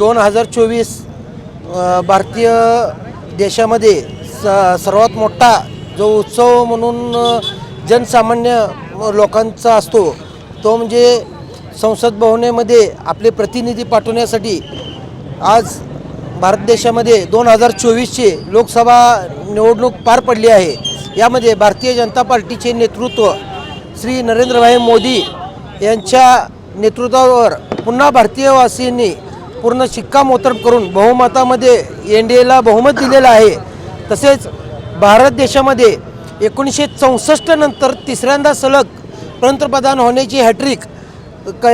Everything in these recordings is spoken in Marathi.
दोन हजार चोवीस भारतीय देशामध्ये स सर्वात मोठा जो उत्सव म्हणून जनसामान्य लोकांचा असतो तो म्हणजे संसद भवनेमध्ये आपले प्रतिनिधी पाठवण्यासाठी आज भारत देशामध्ये दोन हजार चोवीसची लोकसभा निवडणूक पार पडली आहे. यामध्ये भारतीय जनता पार्टीचे नेतृत्व श्री नरेंद्रभाई मोदी यांच्या नेतृत्वावर पुन्हा भारतीयवासींनी पूर्ण शिक्कामोर्तब करून बहुमतामध्ये एन डी एला बहुमत दिलेलं आहे. तसेच भारत देशामध्ये एकोणीसशे चौसष्ट नंतर तिसऱ्यांदा सलग पंतप्रधान होण्याची हॅट्रिक क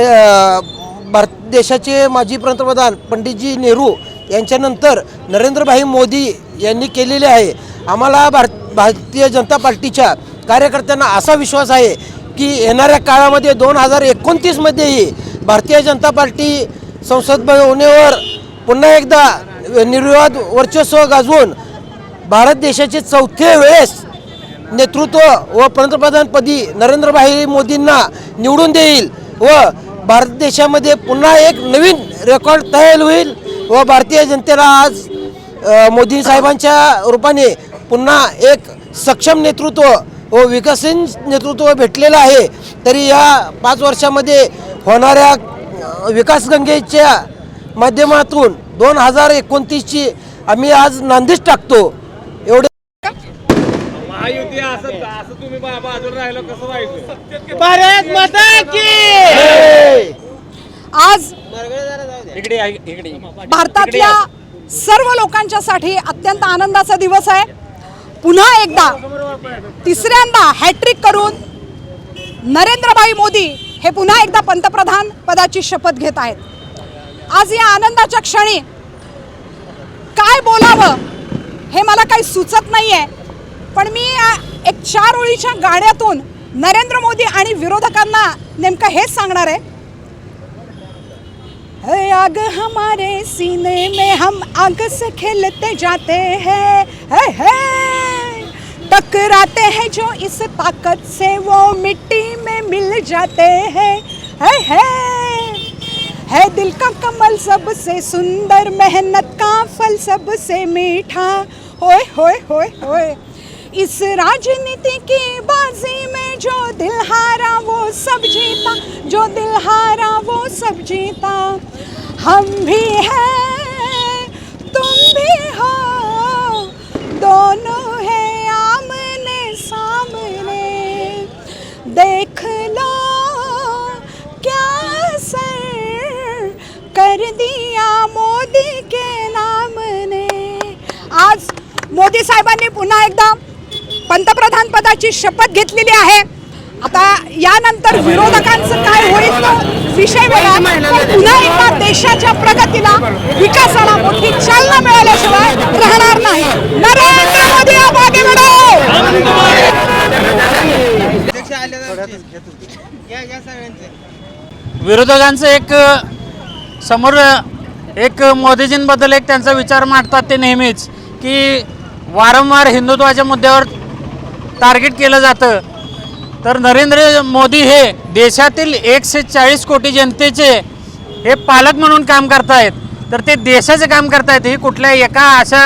भारत देशाचे माजी पंतप्रधान पंडितजी नेहरू यांच्यानंतर नरेंद्रभाई मोदी यांनी केलेले आहे. आम्हाला भारत भारतीय जनता पार्टीच्या कार्यकर्त्यांना असा विश्वास आहे की येणाऱ्या काळामध्ये दोन हजार एकोणतीसमध्येही भारतीय जनता पार्टी संसद होण्यावर पुन्हा एकदा निर्विवाद वर्चस्व गाजवून भारत देशाचे चौथे वेळेस नेतृत्व व पंतप्रधानपदी नरेंद्रभाई मोदींना निवडून देईल व भारत देशामध्ये पुन्हा एक नवीन रेकॉर्ड तयार होईल व भारतीय जनतेला आज मोदी साहेबांच्या रूपाने पुन्हा एक सक्षम नेतृत्व व विकसित नेतृत्व भेटलेलं आहे. तरी या पाच वर्षामध्ये होणाऱ्या विकासगंगेच्या माध्यमातून दोन हजार एकोणतीसची आम्ही आज नांदीच टाकतो. एवढे महायुती असं असं तुम्ही बा- बाजूला राहिलं कसं व्हायचं? भारत माता की! आज भारतातल्या सर्व लोकांच्यासाठी अत्यंत आनंदाचा दिवस आहे. पुन्हा एकदा तिसऱ्यांदा हॅट्रिक करून नरेंद्रभाई मोदी हे पुन्हा एकदा पंतप्रधान पदाची शपथ घेत आहेत. आज या आनंदाच्या क्षणी काय बोलावं हे मला काही सुचत नाही आहे पण मी एक चार ओळीच्या गाड्यातून नरेंद्र मोदी आणि विरोधकांना नेमकं हेच सांगणार आहे. आग हमारे सीने में हम आग से खेलते जाते हैं. है है! टकराते हैं जो इस ताकत से वो मिट्टी में मिल जाते हैं। है है। है दिल का कमल सबसे सुंदर, मेहनत का फल सबसे मीठा। होए होए होए होए। इस राजनीति की बाजी में जो दिल हारा वो सब जीता, जो दिल हारा वो सब जीता। हम भी हैं। कर दिया मोदी के नाम ने. आज मोदी साहेबांनी पुन्हा एकदा पंतप्रधान पदाची शपथ घेतलेली आहे. आता यानंतर विरोधकांचं काय होईल तो विषय वेगळा पुन्हा एकदा देशाच्या प्रगतीला विकासाला मोठी चालना मिळाल्याशिवाय राहणार नाही. नरेंद्र मोदी आप आगे बढ़ो विरोधकांचं एक समोर एक मोदीजींबद्दल एक त्यांचा विचार मांडतात ते नेहमीच की वारंवार हिंदुत्वाच्या मुद्द्यावर टार्गेट केलं जातं. तर नरेंद्र मोदी हे देशातील एकशे चाळीस कोटी जनतेचे हे पालक म्हणून काम करतायत. तर ते देशाचं काम करतायत हे कुठल्या एका अशा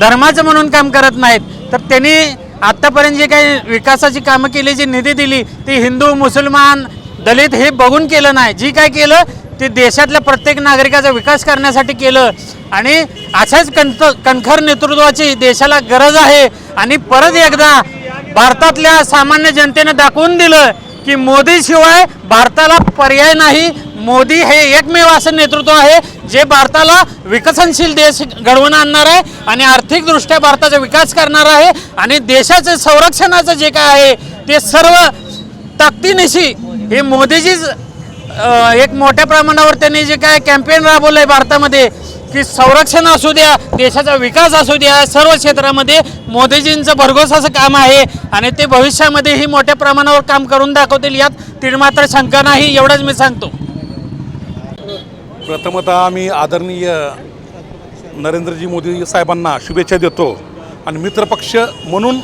धर्माचं म्हणून काम करत नाहीत. तर त्यांनी आत्तापर्यंत जे काही विकासाची कामं केली जी निधी दिली ती हिंदू मुसलमान दलित हे बघून केलं नाही. जी काय केलं ते देशातल्या प्रत्येक नागरिकाचा विकास करण्यासाठी केलं. आणि अशाच कणख कणखर नेतृत्वाची देशाला गरज आहे. आणि परत एकदा भारतातल्या सामान्य जनतेनं दाखवून दिलं की मोदीशिवाय भारताला पर्याय नाही. मोदी हे एकमेव असं नेतृत्व आहे जे भारताला विकसनशील देश घडवून आणणार आहे आणि आर्थिकदृष्ट्या भारताचा विकास करणार आहे. आणि देशाचं संरक्षणाचं जे काय आहे ते सर्व ताकदीनिशी हे मोदीजीच एक मोठ्या प्रमाणावर त्यांनी जे काय कॅम्पेन राबवलं आहे भारतामध्ये की संरक्षण असू द्या देशाचा विकास असू द्या सर्व क्षेत्रामध्ये मोदीजींचं भरघोस असं काम आहे आणि ते भविष्यामध्येही मोठ्या प्रमाणावर काम करून दाखवतील यात तीळमात्र शंका नाही एवढंच मी सांगतो. प्रथमतः आम्ही आदरणीय नरेंद्रजी मोदी साहेबांना शुभेच्छा देतो आणि मित्रपक्ष म्हणून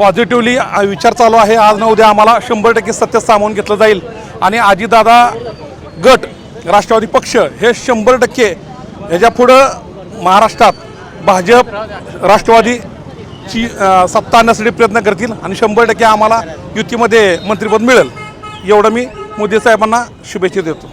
पॉझिटिव्हली विचार चालू आहे. आज ना उद्या आम्हाला शंभर टक्के सत्य सामावून घेतलं जाईल. आणि आजीदादा गट राष्ट्रवादी पक्ष हे शंभर टक्के ह्याच्या पुढं महाराष्ट्रात भाजप राष्ट्रवादीची सत्ता आणण्यासाठी प्रयत्न करतील आणि शंभर टक्के आम्हाला युतीमध्ये मंत्रिपद मिळेल. एवढं मी मोदी साहेबांना शुभेच्छा देतो.